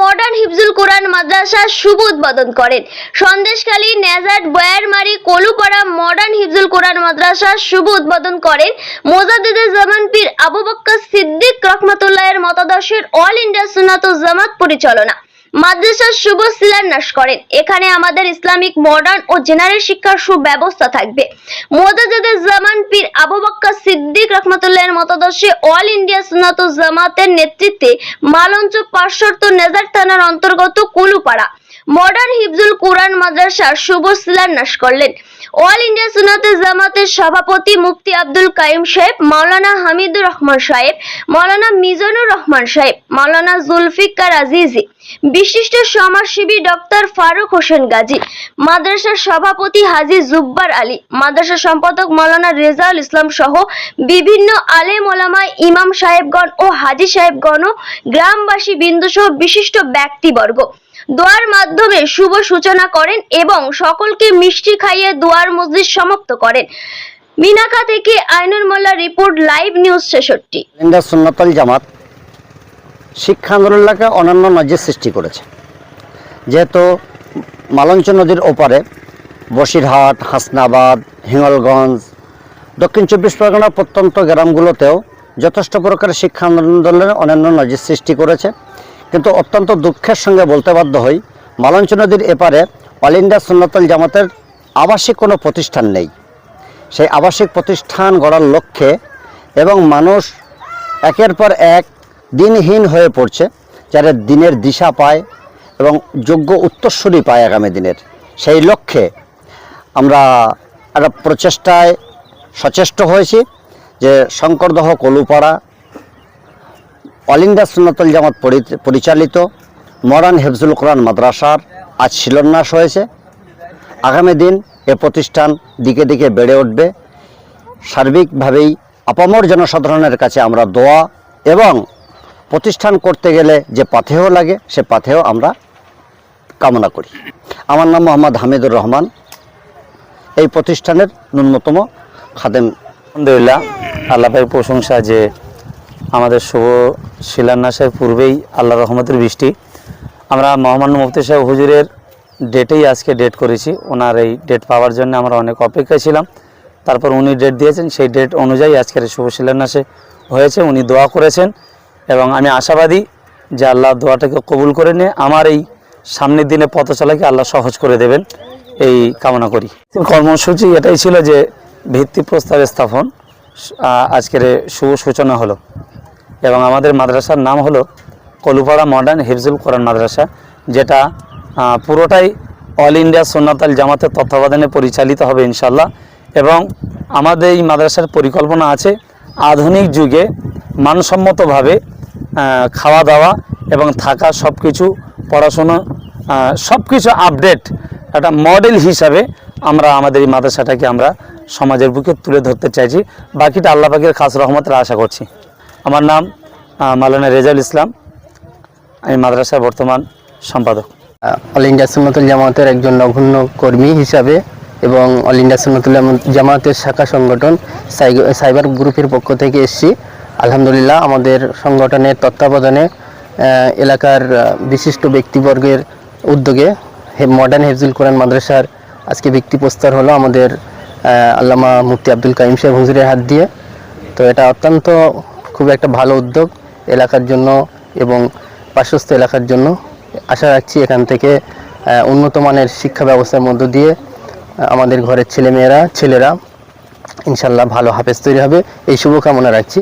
Modern হিফজুল কোরআন মাদ্রাসার শুভ উদ্বোধন করেন। সন্দেশখালী নেজাট বয়ারমারি কলুপাড়া মডার্ন হিফজুল কোরআন মাদ্রাসার শুভ উদ্বোধন করেন। মোজাদ্দেদে জামান পীর আবু বক্কর সিদ্দিক রহমতুল্লাহের মতাদর্শের অল ইন্ডিয়া সুনাত জামাত পরিচালনা। মাদ্রাসার শুভ শিলান্যাস করেন। এখানে আমাদের ইসলামিক মডার্ন ও জেনারেল শিক্ষার সুব্যবস্থা থাকবে। মোদাজাদের জামান পীর আবু বক্কা সিদ্দিক রহমতুল্লাহের মতাদর্শে অল ইন্ডিয়া সুনাত জামাতের নেতৃত্বে মালঞ্চ পার্শ্বর্ত নেজার থানার অন্তর্গত কুলুপাড়া। মডার্ন হিফজুল কোরআন মাদ্রাসার শুভ শিলান্যাস করলেন। অল ইন্ডিয়া সুন্নাতে জামাতের সভাপতি মুফতি আব্দুল কাইম সাহেব, মাওলানা হামিদুর রহমান সাহেব, মাওলানা মিজানুর রহমান সাহেব, মাওলানা জুলফিকার আজিজি, বিশিষ্ট সমাজসেবী ডক্টর ফারুক হোসেন গাজী, মাদ্রাসার সভাপতি হাজি জুব্বার আলী মাদ্রাসা সম্পাদক মাওলানা রেজাউল ইসলাম সহ বিভিন্ন আলেম ওলামা, ইমাম সাহেবগণ ও হাজি সাহেবগণ ও গ্রামবাসী বিন্দু সহ বিশিষ্ট ব্যক্তিবর্গ। দোয়ার মাধ্যমে শুভ সূচনা করেন এবং সকলকে মিষ্টি খাইয়ে দোয়ার মসজিদ সমাপ্ত করেন। মিনাকা থেকে Ainul Molla report, live news ছেষট্টি। সুন্নতল জামাত শিক্ষা আন্দোলনকে অনন্য নজির সৃষ্টি করেছে। যেহেতু মালঞ্চ নদীর ওপারে বসিরহাট, হাসনাবাদ, হিঙ্গলগঞ্জ, দক্ষিণ চব্বিশ পরগনার প্রত্যন্ত গ্রামগুলোতেও যথেষ্ট প্রকারের শিক্ষা আন্দোলনের অনন্য নজির সৃষ্টি করেছে। কিন্তু অত্যন্ত দুঃখের সঙ্গে বলতে বাধ্য হই, মালঞ্চ নদীর এপারে অল ইন্ডিয়া সুন্নতল জামাতের আবাসিক কোনো প্রতিষ্ঠান নেই। সেই আবাসিক প্রতিষ্ঠান গড়ার লক্ষ্যে এবং মানুষ একের পর এক দিনহীন হয়ে পড়ছে, যারা দিনের দিশা পায় এবং যোগ্য উত্তরসূরি পায় আগামী দিনের। সেই লক্ষ্যে আমরা একটা প্রচেষ্টায় সচেষ্ট হয়েছি যে শঙ্করদহ কলুপাড়া অল ইন্ডিয়া সুন্নতল জামাত পরি- পরিচালিত মডার্ন হেফজুল কোরআন মাদ্রাসার আজ শিলান্যাস হয়েছে। আগামী দিন এ প্রতিষ্ঠান দিকে দিকে বেড়ে উঠবে। সার্বিকভাবেই আপামর জনসাধারণের কাছে আমরা দোয়া এবং প্রতিষ্ঠান করতে গেলে যে পাথেয় লাগে, সে পাথেয় আমরা কামনা করি। আমার নাম মোহাম্মদ হামিদুর রহমান। এই প্রতিষ্ঠানের ন্যূনতম খাদেম। আলহামদুলিল্লাহ আল্লাহের প্রশংসা যে আমাদের শুভ শিলান্যাসের পূর্বেই আল্লাহ রহমতের বৃষ্টি। আমরা মহামান্য মুফতি সাহেব হুজুরের ডেটেই আজকে ডেট করেছি। ওনার এই ডেট পাওয়ার জন্য আমরা অনেক অপেক্ষায় ছিলাম। তারপর উনি ডেট দিয়েছেন, সেই ডেট অনুযায়ী আজকের শুভ শিলান্যাসে হয়েছে। উনি দোয়া করেছেন এবং আমি আশাবাদী যে আল্লাহ দোয়াটাকে কবুল করে নিয়ে আমার এই সামনের দিনে পথ চলাকে আল্লাহ সহজ করে দেবেন। এই কামনা করি। কর্মসূচি এটাই ছিল যে ভিত্তি প্রস্তাব স্থাপন। আজকের শুভ সূচনা হলো। এবং আমাদের মাদ্রাসার নাম হলো কলুপাড়া মডার্ন হিফজুল কোরআন মাদ্রাসা, যেটা পুরোটাই অল ইন্ডিয়া সুন্নাতাল জামাতের তত্ত্বাবধানে পরিচালিত হবে ইনশাল্লাহ এবং আমাদের এই মাদ্রাসার পরিকল্পনা আছে আধুনিক যুগে মানসম্মতভাবে খাওয়া দাওয়া এবং থাকা সব কিছু পড়াশুনো সব কিছু আপডেট একটা মডেল হিসাবে আমরা আমাদের এই মাদ্রাসাটাকে আমরা সমাজের বুকে তুলে ধরতে চাইছি। বাকিটা আল্লাহ পাকের খাস রহমতের আশা করছি। আমার নাম মালানা রেজাউল ইসলাম। আমি মাদ্রাসার বর্তমান সম্পাদক। অল ইন্ডিয়া সুন্নতুল জামাতের একজন নগণ্য কর্মী হিসাবে এবং অল ইন্ডিয়া সুন্নতুল জামা- জামাতের শাখা সংগঠন সাই- সাইবার গ্রুপের পক্ষ থেকে এসছি। আলহামদুলিল্লাহ, আমাদের সংগঠনের তত্ত্বাবধানে এলাকার বিশিষ্ট ব্যক্তিবর্গের উদ্যোগে মডার্ন হেফজুল কোরআন মাদ্রাসার আজকে ভিত্তিপ্রস্তর হলো আমাদের আল্লামা মুফতি আব্দুল কাইম সাহেব হুজুরের হাত দিয়ে। তো এটা অত্যন্ত খুব একটা ভালো উদ্যোগ এলাকার জন্য এবং পার্শ্বস্থ এলাকার জন্য। আশা রাখছি এখান থেকে উন্নত মানের শিক্ষা ব্যবস্থার মধ্য দিয়ে আমাদের ঘরের ছেলেমেয়েরা, ছেলেরা ইনশাল্লাহ ভালো হাফেজ তৈরি হবে। এই শুভকামনা রাখছি।